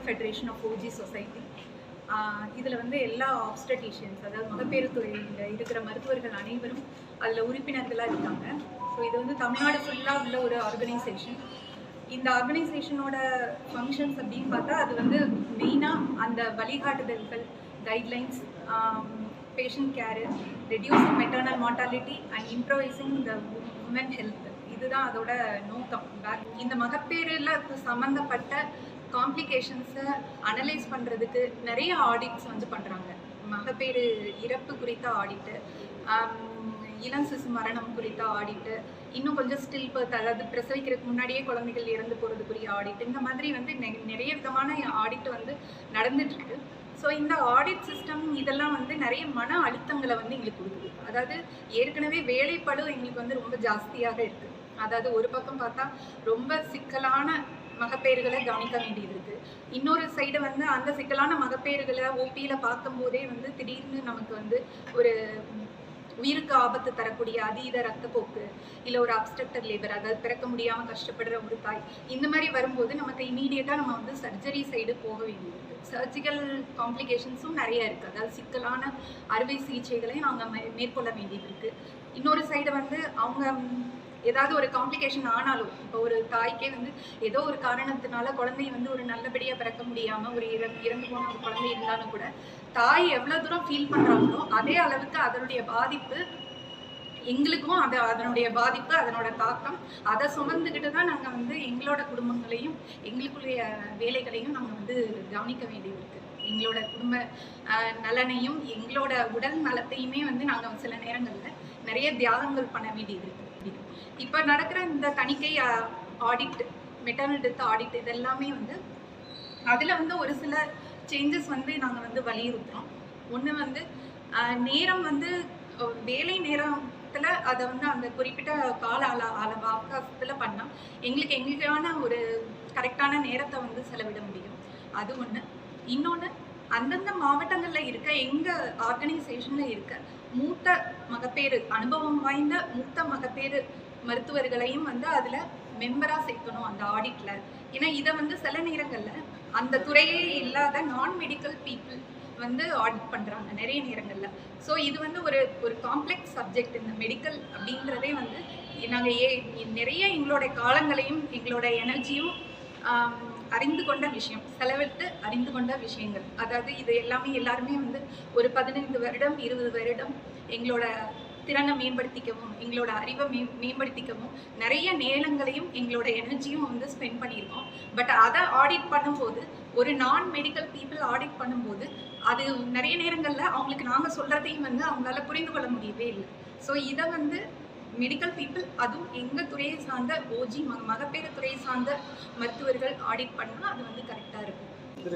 Federation of OG society இதில் வந்து எல்லா ஆப்ஸ்டடிஷியன்ஸ் அதாவது மகப்பேறு துறையில் இருக்கிற மருத்துவர்கள் அனைவரும் அதில் உறுப்பினர்களாக இருக்காங்க. ஸோ இது வந்து தமிழ்நாடு ஃபுல்லாக உள்ள ஒரு ஆர்கனைசேஷன் இந்த ஆர்கனைசேஷனோட ஃபங்க்ஷன்ஸ் அப்படின்னு பார்த்தா அது வந்து மெயினாக அந்த வழிகாட்டுதல்கள் guidelines patient care reducing maternal mortality and improvising the women health இதுதான் அதோட நோக்கம். இந்த மகப்பேறில் சம்மந்தப்பட்ட காம்ப்ளிகேஷன்ஸை அனலைஸ் பண்ணுறதுக்கு நிறைய ஆடிட்ஸ் வந்து பண்ணுறாங்க மகப்பேறு இறப்பு குறித்த ஆடிட்டு இளம் சிசு மரணம் குறித்த ஆடிட்டு இன்னும் கொஞ்சம் ஸ்டில் பர்த் அதாவது பிரசவிக்கிறதுக்கு முன்னாடியே குழந்தைகள் இறந்து போகிறதுக்குரிய ஆடிட் இந்த மாதிரி வந்து நெ- நிறைய விதமான ஆடிட் வந்து நடந்துட்டுருக்கு ஸோ இந்த ஆடிட் சிஸ்டம் இதெல்லாம் வந்து நிறைய மன அழுத்தங்களை வந்து எங்களுக்கு கொடுக்குது. அதாவது ஏற்கனவே வேலைப்பளு எங்களுக்கு வந்து ரொம்ப ஜாஸ்தியாக இருக்குது அதாவது ஒரு பக்கம் பார்த்தா ரொம்ப சிக்கலான மகப்பேறுகளை கவனிக்க வேண்டியது இருக்கு இன்னொரு சைடு வந்து அந்த சிக்கலான மகப்பேறுகளை ஓபியில் பார்க்கும்போதே வந்து திடீர்னு நமக்கு வந்து ஒரு உயிருக்கு ஆபத்து தரக்கூடிய அதீத ரத்தப்போக்கு இல்லை ஒரு அப்ஸ்ட்ரக்டர் லேபர் அதாவது பிறக்க முடியாமல் கஷ்டப்படுற ஒரு தாய் இந்த மாதிரி வரும்போது நமக்கு இமீடியட்டாக நம்ம வந்து சர்ஜரி சைடு போக வேண்டியது சர்ஜிக்கல் காம்ப்ளிகேஷன்ஸும் நிறைய இருக்குது அதாவது சிக்கலான அறுவை சிகிச்சைகளையும் அவங்க மேற்கொள்ள வேண்டியது இருக்குது இன்னொரு சைடு வந்து அவங்க ஏதாவது ஒரு காம்ப்ளிகேஷன் ஆனாலும் இப்போ ஒரு தாய்க்கே வந்து ஏதோ ஒரு காரணத்தினால குழந்தை வந்து ஒரு நல்லபடியாக பிறக்க முடியாமல் ஒரு இற இறந்து போன ஒரு குழந்தை இருந்தாலும் கூட தாய் எவ்வளோ தூரம் ஃபீல் பண்ணுறாங்களோ அதே அளவுக்கு அதனுடைய பாதிப்பு எங்களுக்கும் அது அதனுடைய பாதிப்பு அதனோட தாக்கம் அதை சுமந்துக்கிட்டு தான் நாங்கள் வந்து எங்களோட குடும்பங்களையும் எங்களுக்குரிய வேலைகளையும் நாங்கள் வந்து கவனிக்க வேண்டியது இருக்குது எங்களோட குடும்ப நலனையும் எங்களோட உடல் நலத்தையுமே வந்து நாங்கள் சில நேரங்களில் நிறைய தியாகங்கள் பண்ண வேண்டியது இருக்குது இப்போ நடக்கிற இந்த தணிக்கை ஆடிட் மெட்டர்னல் டெத் ஆடிட் இதெல்லாமே வந்து அதில் வந்து ஒரு சில சேஞ்சஸ் வந்து நாங்கள் வந்து வலியுறுத்துறோம். ஒன்று வந்து நேரம் வந்து வேலை நேரத்தில் அதை வந்து அந்த குறிப்பிட்ட கால அள அளவு அவகாசத்தில் பண்ணால் எங்களுக்கு எங்களுக்கான ஒரு கரெக்டான நேரத்தை வந்து செலவிட முடியும். அது ஒன்று இன்னொன்று அந்தந்த மாவட்டங்களில் இருக்க எங்கள் ஆர்கனைசேஷனில் இருக்க மூத்த மகப்பேறு அனுபவம் வாய்ந்த மூத்த மகப்பேறு மருத்துவர்களையும் வந்து அதில் மெம்பராக சேர்க்கணும் அந்த ஆடிட்டில் ஏன்னா இதை வந்து சில நேரங்களில் அந்த துறையே இல்லாத நான் மெடிக்கல் பீப்புள் வந்து ஆடிட் பண்ணுறாங்க நிறைய நேரங்களில். ஸோ இது வந்து ஒரு ஒரு காம்ப்ளெக்ஸ் சப்ஜெக்ட் இந்த மெடிக்கல் அப்படின்றதே வந்து நாங்கள் ஏ நிறைய எங்களோட காலங்களையும் எங்களோட எனர்ஜியும் அறிந்து கொண்ட விஷயம் செலவிட்டு அறிந்து கொண்ட விஷயங்கள். அதாவது இது எல்லாமே எல்லாருமே வந்து ஒரு பதினைந்து வருடம் இருபது வருடம் எங்களோட திறனை மேம்படுத்திக்கவும் எங்களோட அறிவை மே மேம்படுத்திக்கவும் நிறைய நேரங்களையும் எங்களோட எனர்ஜியும் வந்து ஸ்பெண்ட் பண்ணியிருக்கோம். பட் அதை ஆடிட் பண்ணும்போது ஒரு நான் மெடிக்கல் பீப்புள் ஆடிட் பண்ணும்போது அது நிறைய நேரங்களில் அவங்களுக்கு நாங்கள் சொல்கிறதையும் வந்து அவங்களால புரிந்து கொள்ள முடியவே இல்லை. ஸோ இதை வந்து மெடிக்கல் பீப்புள் அதுவும் எங்கள் துறையை சார்ந்த ஓஜி மகப்பேறு துறையை சார்ந்த மருத்துவர்கள் ஆடிட் பண்ணால் அது வந்து கரெக்டாக இருக்கும்.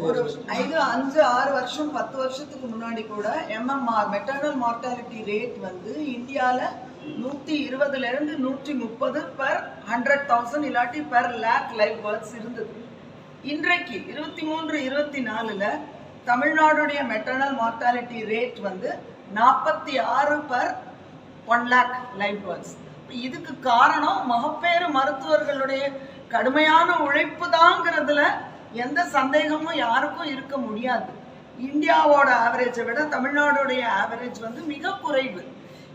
ஒரு ஐந்து அஞ்சு ஆறு வருஷம் பத்து வருஷத்துக்கு முன்னாடி கூட எம்எம்ஆர் மெட்டர்னல் மார்ட்டாலிட்டி ரேட் வந்து இந்தியாவில் நூற்றி இருபதுலேருந்து நூற்றி முப்பது பர் ஹண்ட்ரட் தௌசண்ட் இல்லாட்டி பர் லேக் லைவ் பேர்த்ஸ் இருந்தது. இன்றைக்கு இருபத்தி மூன்று இருபத்தி நாலில் தமிழ்நாடுடைய மெட்டர்னல் மார்ட்டாலிட்டி ரேட் வந்து நாற்பத்தி ஆறு per one lakh life births இதுக்கு காரணம் மகப்பேறு மருத்துவர்களுடைய கடுமையான உழைப்பு தாங்கிறதுல எந்த சந்தேகமும் யாருக்கும் இருக்க முடியாது. இந்தியாவோட ஆவரேஜை விட தமிழ்நாடுடைய ஆவரேஜ் வந்து மிக குறைவு.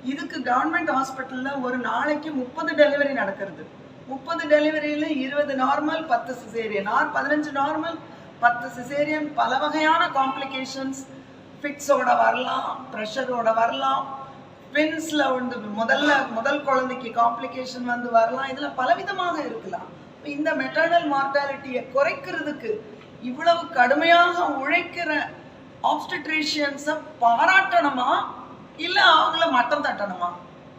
இதுக்கு கவர்மெண்ட் ஹாஸ்பிட்டலில் ஒரு நாளைக்கு முப்பது டெலிவரி நடக்கிறது. முப்பது டெலிவரியில் இருபது நார்மல் பத்து சிசேரியன் ஆர் பதினஞ்சு நார்மல் பத்து சிசேரியன் பல வகையான காம்ப்ளிகேஷன்ஸ் ஃபிட்ஸோட வரலாம் ப்ரெஷரோட வரலாம். ட்வின்ஸில் வந்து முதல்ல முதல் குழந்தைக்கு காம்ப்ளிகேஷன் வந்து வரலாம். இதில் பலவிதமாக இருக்கலாம். இப்போ இந்த மெட்டர்னல் மார்டாலிட்டியை குறைக்கிறதுக்கு இவ்வளவு கடுமையாக உழைக்கிற ஆப்ஸ்டட்ரீஷியன்ஸை பாராட்டணுமா? இல்லை அவங்கள மட்டம் தட்டணுமா?